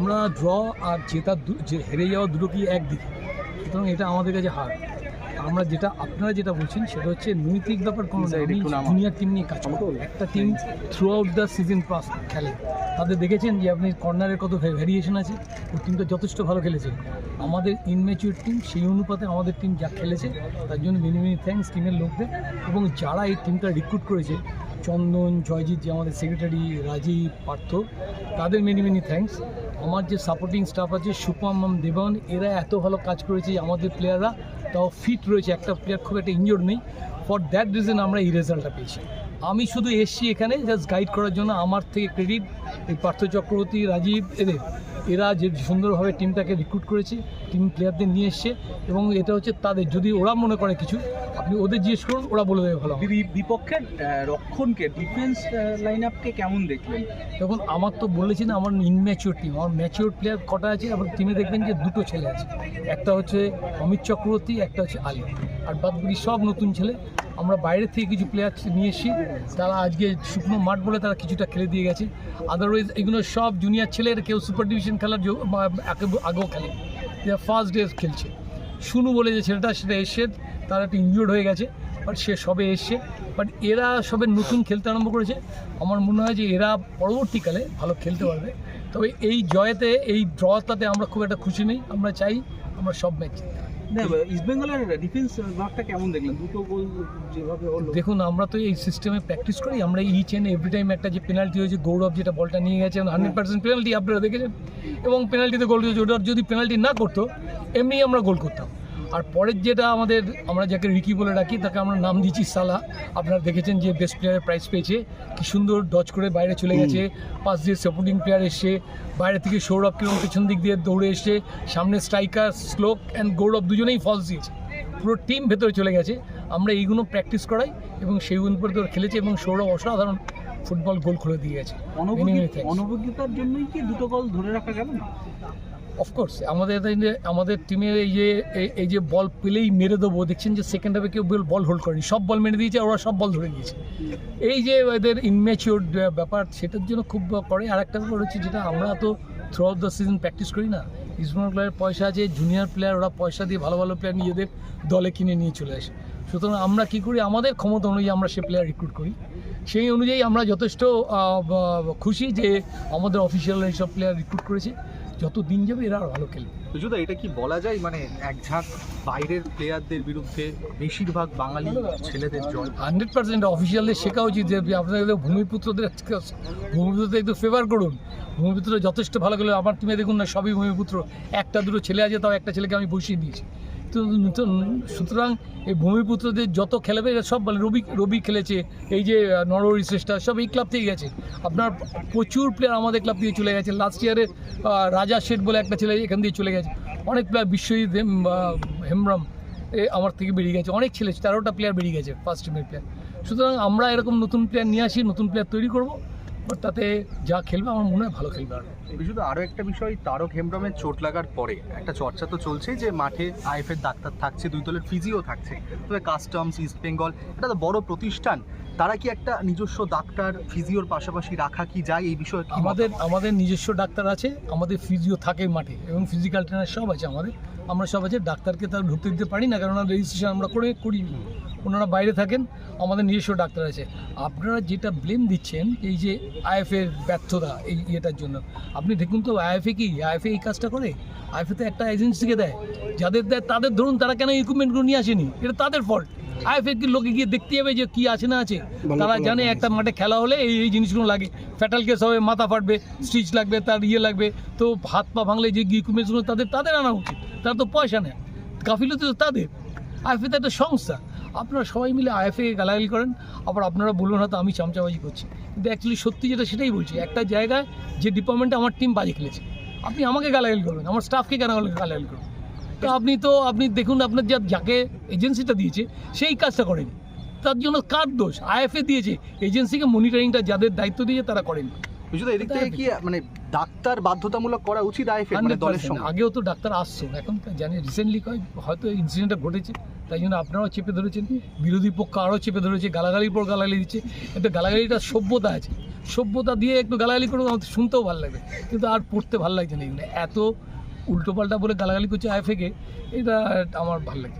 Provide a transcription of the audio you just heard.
আমরা ড্র আর জেতার হেরে যাওয়া দুটো কি একদিকে। সুতরাং এটা আমাদের কাছে হার। আমরা যেটা আপনারা যেটা বলছেন সেটা হচ্ছে নৈতিক ব্যাপার কোনো জুনিয়র টিম নিয়ে কাজ একটা team throughout the season pass খেলে। তাদের দেখেছেন যে আপনি কর্নারের কত ভ্যারিয়েশন আছে? ও টিমটা যথেষ্ট ভালো খেলেছে। আমাদের ইনম্যাচিউর টিম সেই অনুপাতে আমাদের টিম যা খেলেছে তার জন্য মেনি মেনি থ্যাঙ্কস টিমের লোকদের। এবং যারা এই টিমটা রিক্রুট করেছে চন্দন জয়জিৎ যে আমাদের সেক্রেটারি রাজীব পার্থ তাদের মেনি মেনি থ্যাঙ্কস আমার যে সাপোর্টিং স্টাফ আছে সুপম দেবন, এরা এত ভালো কাজ করেছে আমাদের প্লেয়াররা তাও ফিট রয়েছে। একটা প্লেয়ার খুব একটা ইনজোর্ড নেই। ফর দ্যাট রিজন আমরা এই রেজাল্টটা পেয়েছি। আমি শুধু এসছি এখানে জাস্ট গাইড করার জন্য। আমার থেকে ক্রেডিট এই পার্থ চক্রবর্তী, রাজীব, এদের। এরা যে সুন্দরভাবে টিমটাকে রিক্রুট করেছে টিম প্লেয়ারদের নিয়ে এসছে এবং এটা হচ্ছে তাদের যদি ওরা মনে করে কিছু আপনি ওদের জিজ্ঞেস করুন ওরা বলে দেবে ভালো বিপক্ষের রক্ষণকে ডিফেন্স লাইন আপকে কেমন দেখলেন? তখন আমার তো বলেছি না আমার ইনম্যাচিওর টিম আমার ম্যাচিওর প্লেয়ার কটা আছে এবং টিমে দেখবেন যে দুটো ছেলে আছে। একটা হচ্ছে অমিত চক্রবর্তী একটা হচ্ছে আলী আর বাদ বাকি সব নতুন ছেলে। আমরা বাইরে থেকে কিছু প্লেয়ার নিয়ে এসেছি। তারা আজকে শুকনো মাঠ বলে তারা কিছুটা খেলে দিয়ে গেছে। আদারওয়াইজ এগুলো সব জুনিয়র ছেলের কেউ সুপার ডিভিশন খেলার আগেও খেলে। ফার্স্ট ডে খেলছে। শুনু বলে যে ছেলেটা, সেটা এসে তারা একটু ইনজুর্ড হয়ে গেছে বাট সে সবে এসছে। বাট এরা সবে নতুন খেলতে আরম্ভ করেছে। আমার মনে হয় যে এরা পরবর্তীকালে ভালো খেলতে পারবে। তবে এই জয়েতে, এই ড্রটাতে আমরা খুব একটা খুশি নেই। আমরা চাই আমরা সব ম্যাচ ডিফেন্স ভাগটা কেমন দেখলেন? দুটো গোল যেভাবে হলো। দেখুন আমরা তো এই সিস্টেমে প্র্যাকটিস করি আমরা ইচ এন্ড এভরি টাইম একটা যে পেনাল্টি হয়েছে গৌরব যেটা বলটা নিয়ে গেছে হান্ড্রেড পার্সেন্ট পেনাল্টি আপনারা দেখেছেন। এবং পেনাল্টিতে গোল হয়েছে ওটা যদি পেনাল্টি না করতো এমনি আমরা গোল করতাম। আর পরের যেটা আমাদের আমরা যাকে রিকি বলে ডাকি তাকে আমরা নাম দিচ্ছি সালা। আপনারা দেখেছেন যে বেস্ট প্লেয়ারের প্রাইজ পেয়েছে। কি সুন্দর ডচ করে বাইরে চলে গেছে। পাশ দিয়ে সাপোর্টিং প্লেয়ার এসছে। বাইরে থেকে সৌরভ কিরম পেছন দিক দিয়ে দৌড়ে এসছে। সামনে স্ট্রাইকার স্লোক অ্যান্ড গৌরব দুজনেই ফলস দিয়েছে। পুরো টিম ভেতরে চলে গেছে। আমরা এইগুলো প্র্যাকটিস করাই এবং সেই অনুপাতে ওরা খেলেছে এবং সৌরভ অসাধারণ ফুটবল গোল খুলে দিয়ে গেছে। many জন্যই কি দুটো গোল ধরে রাখা গেল না? অফকোর্স আমাদের আমাদের টিমের এই যে, এই- যে বল পেলেই মেরে দেবো, দেখছেন যে সেকেন্ড হাফে কেউ বল হোল্ড করেনি। সব বল মেরে দিয়েছে, ওরা সব বল ধরে দিয়েছে এই যে এদের ইনম্যাচিওর ব্যাপার, সেটার জন্য খুব করে। আর একটা ব্যাপার হচ্ছে যেটা আমরা তো throughout the season practice করি না। ইস্টবেঙ্গল প্লেয়ার পয়সা আছে জুনিয়র প্লেয়ার ওরা পয়সা দিয়ে ভালো ভালো প্লেয়ার নিজেদের দলে কিনে নিয়ে চলে আসে। সুতরাং আমরা কী করি, আমাদের ক্ষমতা অনুযায়ী আমরা সে প্লেয়ার রিক্রুট করি। সেই অনুযায়ী আমরা যথেষ্ট খুশি যে আমাদের অফিসিয়াল এইসব প্লেয়ার রিক্রুট করেছে। যত দিন যাবে এরা ভালো খেলবে। যদি এটা কি বলা যায়? মানে এক ঝাঁক বাইরের প্লেয়ারদের বিরুদ্ধে বেশিরভাগ বাঙালি ছেলেদের জয়। হান্ড্রেড পার্সেন্ট অফিসিয়ালদের শেখা উচিত যে আপনাদের ভূমিপুত্রদের ভূমিপুত্রদের একটু ফেভার করুন। ভূমিপুত্র যথেষ্ট ভালো খেলে আমার টিমে দেখুন না সবই ভূমিপুত্র। একটা দুটো ছেলে আছে তাও একটা ছেলেকে আমি বসিয়ে দিয়েছি। সুতরাং এই ভূমিপুত্রদের যত খেলাবে এরা সব বলে রবি রবি খেলেছে। এই যে নরহরি শ্রেষ্ঠা সব এই ক্লাব থেকে গেছে। আপনার প্রচুর প্লেয়ার আমাদের ক্লাব থেকে চলে গেছে। লাস্ট ইয়ারে রাজা শেঠ বলে একটা ছেলে এখান দিয়ে চলে গেছে। অনেক প্লেয়ার বিশ্বজিৎ হেম- আহ, হেমব্রম এ আমার থেকে বেরিয়ে গেছে। অনেক ছেলে তেরোটা প্লেয়ার বেরিয়ে গেছে ফার্স্ট টিমের প্লেয়ার সুতরাং আমরা এরকম নতুন প্লেয়ার নিয়ে আসি নতুন প্লেয়ার তৈরি করব। বাট তাতে যা খেলবে আমার মনে হয় ভালো খেলবে আর। শুধু আরও একটা বিষয় তারক হেমব্রমের চোট লাগার পরে একটা চর্চা তো চলছে যে মাঠে আইএফের ডাক্তার থাকছে দুই দলের ফিজিও থাকছে। তবে কাস্টমস ইস্ট বেঙ্গল এটা তো বড় প্রতিষ্ঠান। তারা কি একটা নিজস্ব ডাক্তার ফিজিওর পাশাপাশি রাখা কি যায়? এই বিষয়ে আমাদের আমাদের নিজস্ব ডাক্তার আছে আমাদের ফিজিও থাকে মাঠে এবং ফিজিক্যাল ট্রেনার সব আছে আমাদের। আমরা সব আছে ডাক্তারকে তার ঢুকতে দিতে পারি না কারণ রেজিস্ট্রেশন আমরা করে করি। ওনারা বাইরে থাকেন আমাদের নিজস্ব ডাক্তার আছে। আপনারা যেটা ব্লেম দিচ্ছেন এই যে আইএফের ব্যর্থতা এই ইয়েটার জন্য আপনি দেখুন তো আইএফএ কি? আইএফএ এই কাজটা করে? আইএফএ তো একটা এজেন্সিকে দেয়। যাদের দেয় তাদের ধরুন তারা কেন ইকুইপমেন্টগুলো নিয়ে আসেনি? এটা তাদের ফল্ট আইএফএ কি লোকে গিয়ে দেখতে যাবে যে কি আছে না আছে। তারা জানে একটা মাঠে খেলা হলে এই এই জিনিসগুলো লাগে। ফ্যাটাল কেস হবে মাথা ফাটবে স্টিচ লাগবে তার ইয়ে লাগবে। তো হাত পা ভাঙলে যে ইকুইপমেন্টসগুলো তাদের তাদের আনা উচিত। তারা তো পয়সা নেয়। গাফিলতি তো তাদের। আইএফএ তো একটা সংস্থা। আপনারা সবাই মিলে আইএফএ গালাগালি করেন, আবার আপনারা বলুন হয়তো আমি চামচাবাজি করছি। কিন্তু অ্যাকচুয়ালি সত্যি যেটা সেটাই বলছি, একটা জায়গায় যে ডিপার্টমেন্টে আমার টিম বাজে খেলেছে, আপনি আমাকে গালাগালি করবেন, আমার স্টাফকে কেন গালাগালি করবেন? তো আপনি তো, আপনি দেখুন, আপনার যা, যাকে এজেন্সিটা দিয়েছে, সেই কাজটা করেনি। তার জন্য কার দোষ? আইএফএ দিয়েছে এজেন্সিকে মনিটরিংটা যাদের দায়িত্ব দিয়েছে তারা করেনি। শুধু এদিক থেকে কি মানে ডাক্তার বাধ্যতামূলক করা উচিত আইএফের মানে দলের সঙ্গে? আগেও তো ডাক্তার আসছো, এখন জানি রিসেন্টলি হয়তো ইনসিডেন্টটা ঘটেছে, তাই জন্য আপনারাও চেপে ধরেছেন, বিরোধী পক্ষ আরও চেপে ধরেছে, গালাগালির পর গালাগালি দিচ্ছে কিন্তু গালাগালিটা সভ্যতা আছে, সভ্যতা দিয়ে একটু গালাগালি করে আমাদের শুনতেও ভালো লাগবে, কিন্তু আর পড়তে ভালো লাগছে না, এগুলো এত উল্টোপাল্টা বলে গালাগালি করছে আইএফএকে এটা আমার ভালো লাগে